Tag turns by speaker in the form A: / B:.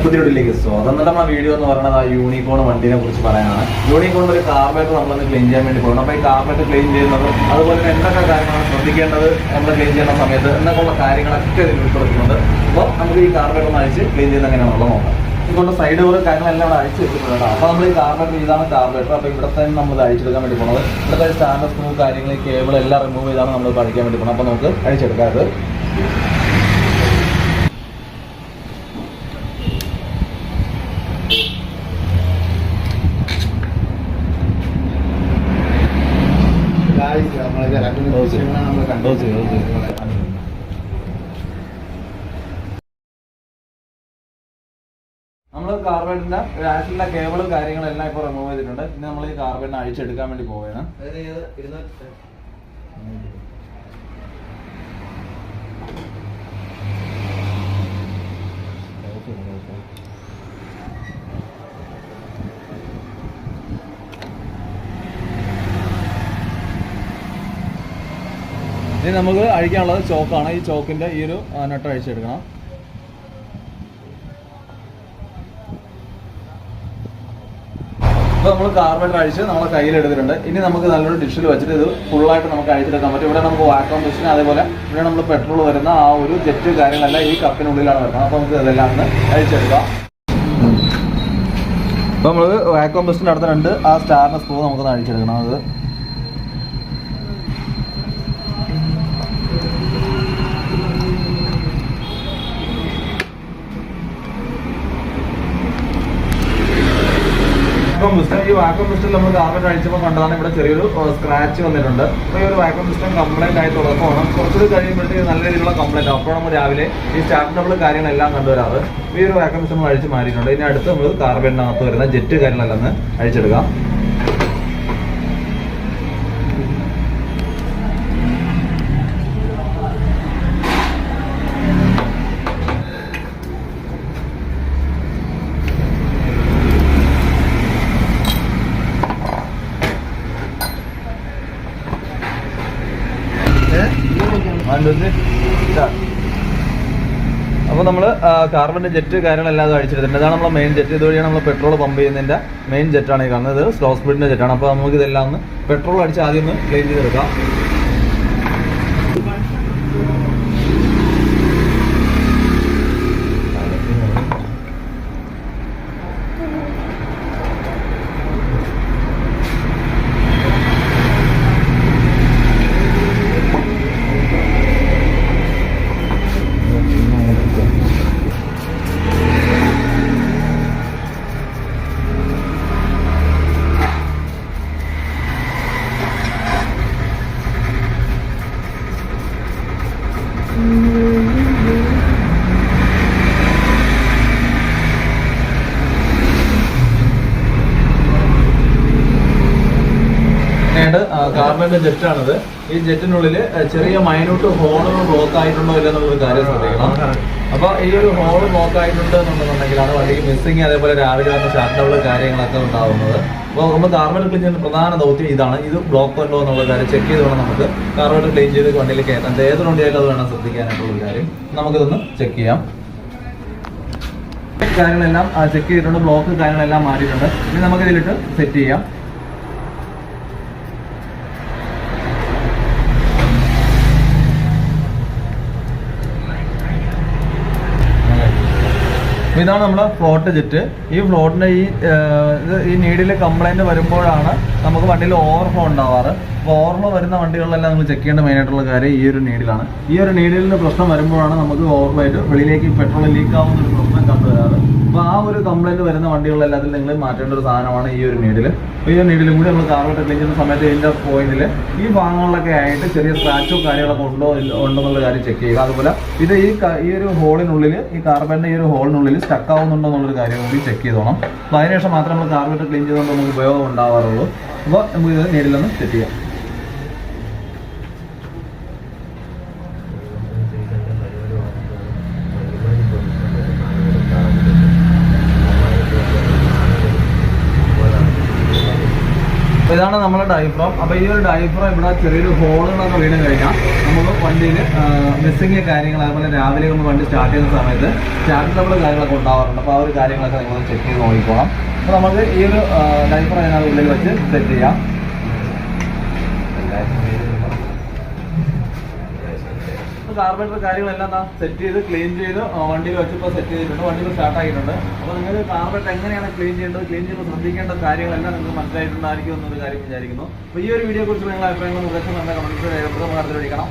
A: പുതിയൊടിലേക്ക് സ്വാഗതം. നമ്മുടെ വീഡിയോ എന്ന് പറയുന്നത് ആ യൂണിക്കോൺ വണ്ടിനെ കുറിച്ച് പറയാനാണ്. യൂണിക്കോൺ ഒരു കാർബേറ്റർ നമ്മളൊന്ന് ക്ലീൻ ചെയ്യാൻ വേണ്ടി പോകണം അപ്പോൾ ഈ കാർബേറ്റർ ക്ലീൻ ചെയ്യുന്നത് അതുപോലെ എന്തൊക്കെ കാര്യങ്ങളാണ് ശ്രദ്ധിക്കേണ്ടത് നമ്മൾ ക്ലീൻ ചെയ്യുന്ന സമയത്ത് എന്നൊക്കെയുള്ള കാര്യങ്ങളൊക്കെ ഇതിൽ ഉൾപ്പെടുത്തുന്നുണ്ട്. അപ്പോൾ നമുക്ക് ഈ കാർബേറ്റർ ഒന്ന് അഴിച്ച് ക്ലീൻ ചെയ്യുന്ന എങ്ങനെയാണെന്നുള്ളത് നോക്കാം. ഇതുകൊണ്ട് സൈഡ് ഡോർ കാര്യങ്ങളെല്ലാം ഇവിടെ അഴിച്ച് വെച്ചിട്ടുണ്ട് അപ്പോൾ നമ്മൾ ഈ കാർബേറ്റർ ഇതാണ് കാർബേറ്റർ അപ്പോൾ ഇവിടെ തന്നെ നമ്മൾ അഴിച്ചെടുക്കാൻ വേണ്ടി പോകുന്നത് ഇവിടുത്തെ സ്റ്റാൻഡ് സ്ക്രൂ കാര്യങ്ങൾ കേബിൾ എല്ലാം റിമൂവ് ചെയ്താണ് നമ്മൾ അഴിക്കാൻ വേണ്ടി പോകുന്നത് അപ്പോൾ നമുക്ക് അഴിച്ചെടുക്കാം ഇത്. നമ്മൾ കാർബൈഡിന്റെ ആറ്റിലെ കേബിളും കാര്യങ്ങളും എല്ലാം ഇപ്പൊ റിമൂവ് ചെയ്തിട്ടുണ്ട്. ഇനി നമ്മൾ ഈ കാർബൈഡിനെ അഴിച്ചെടുക്കാൻ വേണ്ടി പോവുകയാണ്. ഇനി നമുക്ക് അഴിക്കാനുള്ളത് ചോക്കാണ്. ഈ ചോക്കിന്റെ ഈ ഒരു നട്ട് അഴിച്ചെടുക്കണം. ഇപ്പൊ നമ്മൾ കാർബൺ അഴിച്ച് നമ്മളെ കയ്യിൽ എടുത്തിട്ടുണ്ട്. ഇനി നമുക്ക് നല്ലൊരു ഡിഷിൽ വെച്ചിട്ട് ഇത് ഫുള്ളായിട്ട് നമുക്ക് അഴിച്ചെടുക്കാൻ പറ്റും ഇവിടെ നമുക്ക് വാക്വം മെഷീൻ അതേപോലെ ഇവിടെ നമ്മൾ പെട്രോൾ വരുന്ന ആ ഒരു ജെറ്റ് കാര്യങ്ങളെല്ലാം ഈ കപ്പിനുള്ളിലാണ് വരുന്നത്. അപ്പോൾ നമുക്ക് ഇതെല്ലാം അഴിച്ചെടുക്കാം. അപ്പോൾ നമ്മൾ വാക്വം മെഷീന്റെ അടുത്ത് രണ്ട് ആ സ്റ്റാറിന്റെ സ്ക്രൂ നമുക്ക് അഴിച്ചെടുക്കണം. അത് വാക്വം സിസ്റ്റം ഈ വാക്വം സിസ്റ്റം നമ്മൾ കാർബൺ അഴിച്ചപ്പോൾ കണ്ടതാണ് ഇവിടെ ചെറിയൊരു സ്ക്രാച്ച് വന്നിട്ടുണ്ട്. അപ്പോൾ ഈ ഒരു വാക്വം സിസ്റ്റം കംപ്ലൈന്റ് ആയി തുടക്കമാണ് കുറച്ചുകൂടി കഴിയുമ്പോഴത്തേക്ക് നല്ല രീതിയിലുള്ള കംപ്ലൈന്റ് അപ്പോൾ നമ്മൾ രാവിലെ ഈ സ്റ്റാർട്ട് ഡബിൾ കാര്യങ്ങളെല്ലാം കണ്ടുവരാറ് ഈ ഒരു വാക്വം സിസ്റ്റം അഴിച്ച് മാറിയിട്ടുണ്ട്. ഇനി അടുത്ത് നമ്മൾ കാർബണിനകത്ത് വരുന്ന ജെറ്റ് കാര്യങ്ങളെല്ലാം അഴിച്ചെടുക്കാം. അപ്പോൾ നമ്മൾ കാർബണിന്റെ ജെറ്റ് കാര്യങ്ങളെല്ലാം അത് അടിച്ചെടുത്തിട്ടുണ്ട് ഇതാണ് നമ്മൾ മെയിൻ ജെറ്റ് ഇതുവഴിയാണ് നമ്മൾ പെട്രോൾ പമ്പ് ചെയ്യുന്നതിന്റെ മെയിൻ ജെറ്റാണ് ഈ കാണുന്നത്. സ്ലോ സ്പീഡിന്റെ ജെറ്റാണ് അപ്പോൾ നമുക്ക് ഇതെല്ലാം ഒന്ന് പെട്രോൾ അടിച്ച് ആദ്യം ഒന്ന് ക്ലീൻ ചെയ്തെടുക്കാം. കാർബണിന്റെ ജെറ്റാണത്. ഈ ജെറ്റിനുള്ളിൽ ചെറിയ മൈന്യൂട്ട് ഹോളുകൾ ബ്ലോക്ക് ആയിട്ടുണ്ടോ ഇല്ല എന്നുള്ളൊരു കാര്യം ശ്രദ്ധിക്കണം. അപ്പൊ ഈ ഒരു ഹോൾ ബ്ലോക്ക് ആയിട്ടുണ്ട് എന്നുണ്ടെന്നുണ്ടെങ്കിലാണ് വണ്ടിക്ക് മിസ്സിങ് അതേപോലെ രാവിലെ വന്ന ഷട്ടറുകൾ കാര്യങ്ങളൊക്കെ ഉണ്ടാവുന്നത്. അപ്പോൾ നമ്മൾ കാർബൺ ക്ലീൻ ചെയ്യുന്ന പ്രധാന ദൗത്യം ഇതാണ്. ഇത് ബ്ലോക്ക് ഉണ്ടോ എന്നുള്ള കാര്യം ചെക്ക് ചെയ്ത് വേണം നമുക്ക് കാർബൺ ക്ലീൻ ചെയ്ത് വണ്ടിയിൽ കയറ്റാൻ. ഏത് വണ്ടിയായാലും അത് വേണം ശ്രദ്ധിക്കാനായിട്ടുള്ള ഒരു കാര്യം നമുക്കിതൊന്ന് ചെക്ക് ചെയ്യാം. കാര്യങ്ങളെല്ലാം ചെക്ക് ചെയ്തിട്ടുണ്ട്. ബ്ലോക്ക് കാര്യങ്ങളെല്ലാം മാറിയിട്ടുണ്ട്. ഇനി നമുക്ക് ഇതിലിട്ട് സെറ്റ് ചെയ്യാം. അപ്പൊ ഇതാണ് നമ്മുടെ ഫ്ലോട്ട് ജെറ്റ് ഈ ഫ്ലോട്ടിന്റെ ഈ ഈ നീഡിൽ കംപ്ലൈന്റ് വരുമ്പോഴാണ് നമുക്ക് വണ്ടിയിൽ ഓവർഫ്ലോ ഉണ്ടാവാറ്. അപ്പോൾ ഓവർഫ്ലോ വരുന്ന വണ്ടികളിലെല്ലാം നമ്മൾ ചെക്ക് ചെയ്യേണ്ട മെയിൻ ആയിട്ടുള്ള കാര്യം ഈ ഒരു നീഡിലാണ്. ഈ ഒരു നീഡിലിന് പ്രശ്നം വരുമ്പോഴാണ് നമുക്ക് ഓവർഫ്ലോ ആയിട്ട് വെളിയിലേക്ക് പെട്രോൾ ലീക്ക് ആവുന്ന ഒരു പ്രശ്നം അപ്പോൾ ആ ഒരു കംപ്ലൈന്റ് വരുന്ന വണ്ടികളിലെല്ലാത്തിലും നിങ്ങൾ മാറ്റേണ്ട ഒരു സാധനമാണ് ഈ ഒരു നീഡിൽ ഈ ഒരു നീഡിലും കൂടി നമ്മൾ കാറിലോട്ട് ക്ലീൻ ചെയ്യുന്ന സമയത്ത് ഇതിന്റെ പോയിന്റിൽ ഈ ഭാഗങ്ങളിലൊക്കെ ആയിട്ട് ചെറിയ സ്ക്രാച്ചോ കാര്യങ്ങളൊക്കെ ഉണ്ടോ ഉണ്ടെന്നുള്ള കാര്യം ചെക്ക് ചെയ്യുക. അതുപോലെ ഇത് ഈ ഈ ഒരു ഹോളിനുള്ളിൽ ഈ കാർബണിന്റെ ഈ ഒരു ഹോളിനുള്ളിൽ സ്റ്റക്ക് ആവുന്നുണ്ടോ എന്നുള്ളൊരു കാര്യം കൂടി ചെക്ക് ചെയ്തോണം. അപ്പോൾ അതിനുശേഷം മാത്രമേ നമ്മൾ കാർബറേറ്റർ ക്ലീൻ ചെയ്തുകൊണ്ട് നമുക്ക് ഉപയോഗം ഉണ്ടാവാറുള്ളൂ. അപ്പോൾ നമുക്ക് ഇത് നേരിലൊന്ന് സെറ്റ് ചെയ്യാം. ഇതാണ് നമ്മുടെ ഡൈഫ്രം അപ്പോൾ ഈ ഒരു ഡൈഫ്രം ഇവിടെ ചെറിയൊരു ഹോളുകളൊക്കെ വീണ് കഴിഞ്ഞാൽ നമുക്ക് വണ്ടിയിൽ മിസ്സിങ് കാര്യങ്ങൾ അതുപോലെ രാവിലെ ഒന്ന് വണ്ടി സ്റ്റാർട്ട് ചെയ്യുന്ന സമയത്ത് സ്റ്റാർട്ട് നമ്മൾ കാര്യങ്ങളൊക്കെ ഉണ്ടാവാറുണ്ട്. അപ്പോൾ ആ ഒരു കാര്യങ്ങളൊക്കെ നിങ്ങൾ ചെക്ക് ചെയ്ത് നോക്കിക്കോളാം. അപ്പോൾ നമുക്ക് ഈ ഒരു ഡൈഫ്രം അതിനകത്ത് ഉള്ളിൽ വെച്ച് സെറ്റ് ചെയ്യാം. കാർബറേറ്റർ കാര്യങ്ങളെല്ലാം സെറ്റ് ചെയ്ത് ക്ലീൻ ചെയ്ത് വണ്ടിയിൽ വെച്ചപ്പോൾ സെറ്റ് ചെയ്തിട്ടുണ്ട്. വണ്ടിയിൽ സ്റ്റാർട്ട് ആയിട്ടുണ്ട് അപ്പോൾ നിങ്ങൾ കാർബറേറ്റർ എങ്ങനെയാണ് ക്ലീൻ ചെയ്യേണ്ടത് ക്ലീൻ ചെയ്യുമ്പോൾ ശ്രദ്ധിക്കേണ്ട കാര്യങ്ങളെല്ലാം നിങ്ങൾ മനസ്സിലായിട്ടുണ്ടായിരിക്കും എന്നൊരു കാര്യം വിചാരിക്കുന്നു. അപ്പോൾ ഈ ഒരു വീഡിയോ കുറിച്ച് നിങ്ങളുടെ അഭിപ്രായങ്ങൾ നിർദ്ദേശം നമ്മുടെ കമൻസ് രേഖപ്പെടുത്തുമ്പോൾ അടുത്ത് വിളിക്കണം